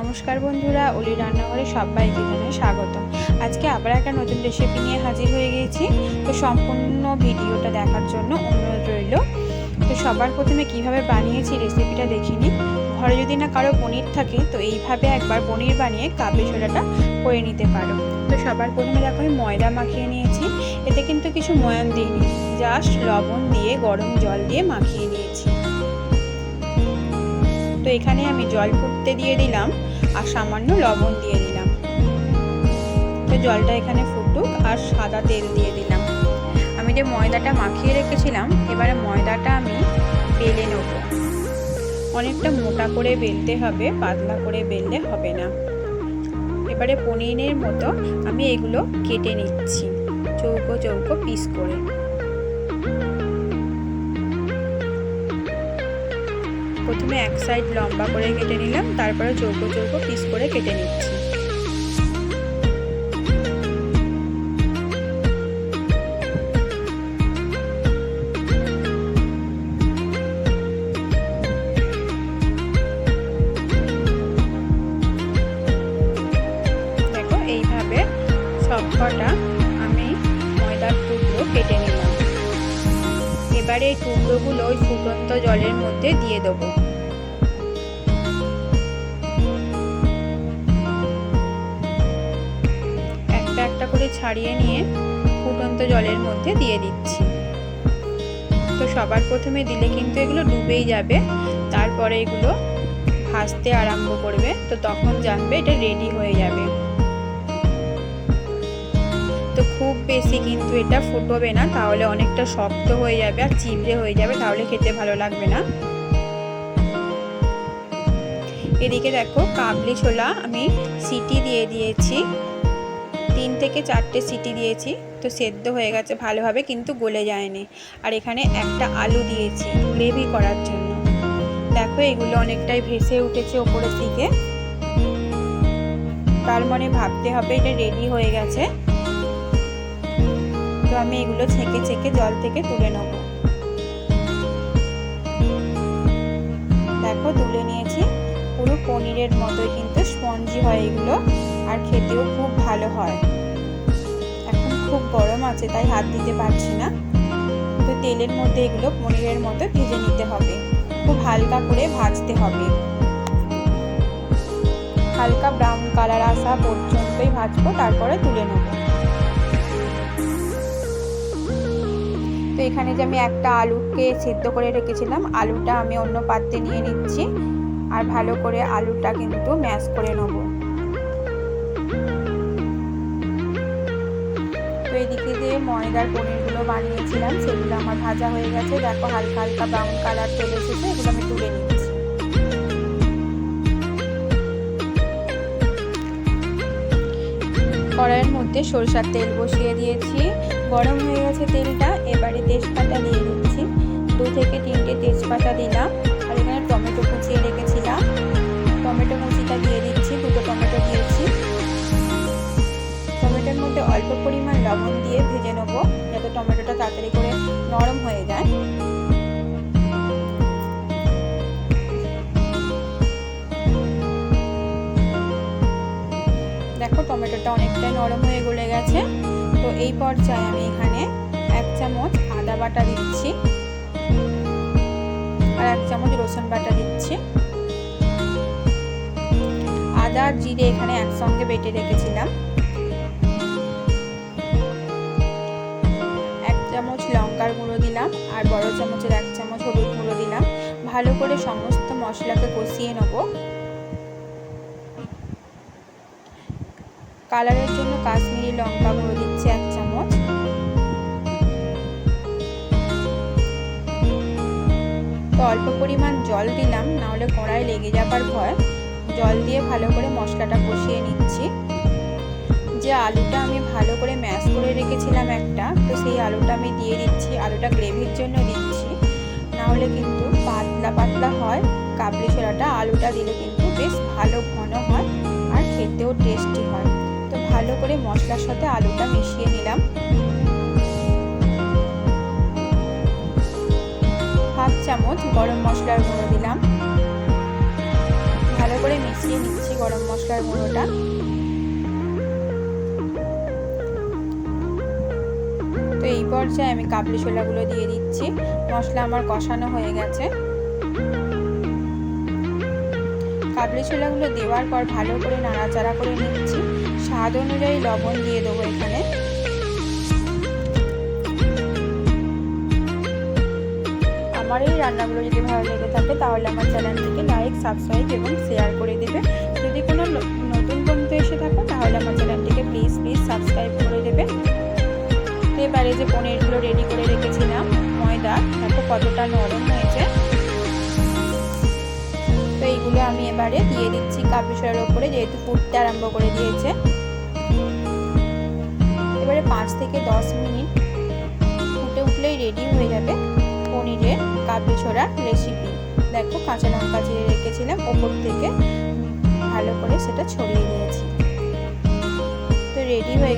নমস্কার বন্ধুরা, অলি রান্নাঘরে সবাইকে জানাই স্বাগত। আজকে আবার একটা নতুন রেসিপি নিয়ে হাজির হয়ে গেছি। তো সম্পূর্ণ ভিডিওটা দেখার জন্য অনুরোধ রইল। তো সবার প্রথমে কীভাবে বানিয়েছি রেসিপিটা দেখিনি ঘরে যদি না কারও পনির থাকে, তো এইভাবে একবার পনির বানিয়ে কাবলি ছোলাটা করে নিতে পারো। তো সবার প্রথমে দেখো, আমি ময়দা মাখিয়ে নিয়েছি। এতে কিন্তু কিছু ময়ান দিইনি জাস্ট লবণ দিয়ে, গরম জল দিয়ে মাখিয়ে তো এখানে আমি জল ফুটতে দিয়ে দিলাম আর সামান্য লবণ দিয়ে দিলাম। তো জলটা এখানে ফুটুক আর সাদা তেল দিয়ে দিলাম। আমি যে ময়দাটা মাখিয়ে রেখেছিলাম, এবারে ময়দাটা আমি বেলে নেব। অনেকটা মোটা করে বেলতে হবে, পাতলা করে বেললে হবে না। এবারে পনিরের মতো আমি এগুলো কেটে নিচ্ছি, চৌকো চৌকো পিস করে। প্রথমে এক সাইড লম্বা করে কেটে নিলাম, তারপরে চৌকো চৌকো পিস করে কেটে নিচ্ছি। দেখো, এইভাবে সবকটা আমি ময়দার টুকরো কেটে নিলাম এবারে এই টুকরোগুলো ওই ফুটন্ত জলের মধ্যে দিয়ে দেবো। একটা একটা করে ছাড়িয়ে নিয়ে ফুটন্ত জলের মধ্যে দিয়ে দিচ্ছি। তো সবার প্রথমে দিলে কিন্তু এগুলো ডুবেই যাবে, তারপরে এগুলো ভাজতে আরম্ভ করবে, তো তখন জানবে এটা রেডি হয়ে যাবে। তো খুব বেশি কিন্তু এটা ফুটবে না, তাহলে অনেকটা শক্ত হয়ে যাবে আর চিবড়ে হয়ে যাবে, তাহলে খেতে ভালো লাগবে না। এদিকে দেখো কাবলি ছোলা আমি সিটি দিয়ে দিয়েছি, তিন থেকে চারটে সিটি দিয়েছি, তো সেদ্ধ হয়ে গেছে ভালোভাবে কিন্তু গলে যায়নি। আর এখানে একটা আলু দিয়েছি গ্রেভি করার জন্য। দেখো এগুলো অনেকটাই ভেসে উঠেছে ওপরের দিকে। তার মানে ভাবতে হবে এটা রেডি হয়ে গেছে। তো আমি এগুলো ছেঁকে ছেঁকে জল থেকে তুলে নেব। দেখো, তুলে নিয়েছি। পুরো পনিরের মতোই কিন্তু স্পঞ্জি হয় এগুলো, আর খেতেও খুব ভালো হয়। এখন খুব গরম আছে, তাই হাত দিতে পারছি না। তো তেলের মধ্যে এগুলো পনিরের মতো ভেজে নিতে হবে। খুব হালকা করে ভাজতে হবে। হালকা ব্রাউন কালার আসা পর্যন্তই ভাজবো, তারপরে তুলে নেব। এখানে যে আমি একটা আলুকে সিদ্ধ করে রেখেছিলাম, আলুটা আমি অন্য পাত্রে নিয়ে নিচ্ছি আর ভালো করে আলুটা কিন্তু ম্যাশ করে নেব। তো এদিকে যে ময়দার পনিরগুলো বানিয়েছিলাম, সেগুলো আমার ভাজা হয়ে গেছে। দেখো হালকা হালকা ব্রাউন কালার চলে এসেছে, এগুলো আমি তুলে নিচ্ছি। কড়াইয়ের মধ্যে সরষার তেল বসিয়ে দিয়েছি। গরম হয়ে গেছে তেলটা, এবারে তেজপাতা দিয়ে দিচ্ছি। দু থেকে তিনটে তেজপাতা দিলাম। আর এখানে টমেটো কুচিয়ে রেখেছিলাম। টমেটো কুচিটা দিয়ে দিচ্ছি, দুটো টমেটো দিয়েছি। টমেটোর মধ্যে অল্প পরিমাণ লবণ দিয়ে ভেজে নেব, যাতে টমেটোটা তাড়াতাড়ি করে নরম হয়ে যায়। দেখো, টমেটোটা অনেকটাই নরম হয়ে গলে গেছে। তো এই পর্যায়ে আমি এখানে এক চামচ আদা বাটা দিচ্ছি। আর এক চামচ রসুন বাটা দিচ্ছি। আদা আর জিরে এখানে একসঙ্গে বেটে রেখেছিলাম। এক চামচ লঙ্কার গুঁড়ো দিলাম আর বড় চামচের এক চামচ হলুদ গুঁড়ো দিলাম। ভালো করে সমস্ত মশলাকে কষিয়ে নেব। কালারের জন্য কাশ্মীরি লঙ্কা গুঁড়ো দিচ্ছি এক চামচ। তো অল্প পরিমাণ জল দিলাম, নাহলে কড়াই লেগে যাবার ভয়। জল দিয়ে ভালো করে মশলাটা কষিয়ে নিচ্ছি। যে আলুটা আমি ভালো করে ম্যাশ করে রেখেছিলাম একটা, তো সেই আলুটা আমি দিয়ে দিচ্ছি, আলুটা গ্রেভির জন্য দিচ্ছি। নাহলে কিন্তু পাতলা পাতলা হয়, কাবলি ছোলাটা আলুটা দিলে কিন্তু বেশ ভালো ঘন হয়, আর খেতেও টেস্টি হয়। ভালো করে মশলার সাথে আলুটা মিশিয়ে নিলাম। হাফ চামচ গরম মশলার গুঁড়ো দিলাম। ভালো করে মিশিয়ে নিচ্ছি গরম মশলার গুঁড়োটা। তো এই পর্যায়ে আমি কাবলি ছোলাগুলো দিয়ে দিচ্ছি। মশলা আমার কষানো হয়ে গেছে। কাবলি ছোলাগুলো দেওয়ার পর ভালো করে নাড়াচাড়া করে নিচ্ছি। স্বাদ অনুযায়ী লবণ দিয়ে দেবো এখানে। আমার এই রান্নাগুলো যদি ভালো লেগে থাকে, তাহলে আমার চ্যানেলটিকে লাইক সাবস্ক্রাইব এবং শেয়ার করে দেবে। যদি কোনো নতুন বন্ধু এসে থাকো, তাহলে আমার চ্যানেলটিকে প্লিজ প্লিজ সাবস্ক্রাইব করে দেবে। এবারে যে পনিরগুলো রেডি করে রেখেছিলাম, ময়দা, দেখো কতটা নরম হয়েছে। তো এইগুলো আমি এবারে দিয়ে দিচ্ছি কাপিসের ওপরে, যেহেতু ফুটতে আরম্ভ করে দিয়েছে। এবারে পাঁচ থেকে দশ মিনিট ফুটে উঠলেই রেডি হয়ে যাবে পনিরের কাবলি ছোড়ার রেসিপি দেখো কাঁচা লঙ্কা চিড়ে রেখেছিলাম, ওপর থেকে ভালো করে সেটা ছড়িয়ে দিয়েছি তো রেডি হয়ে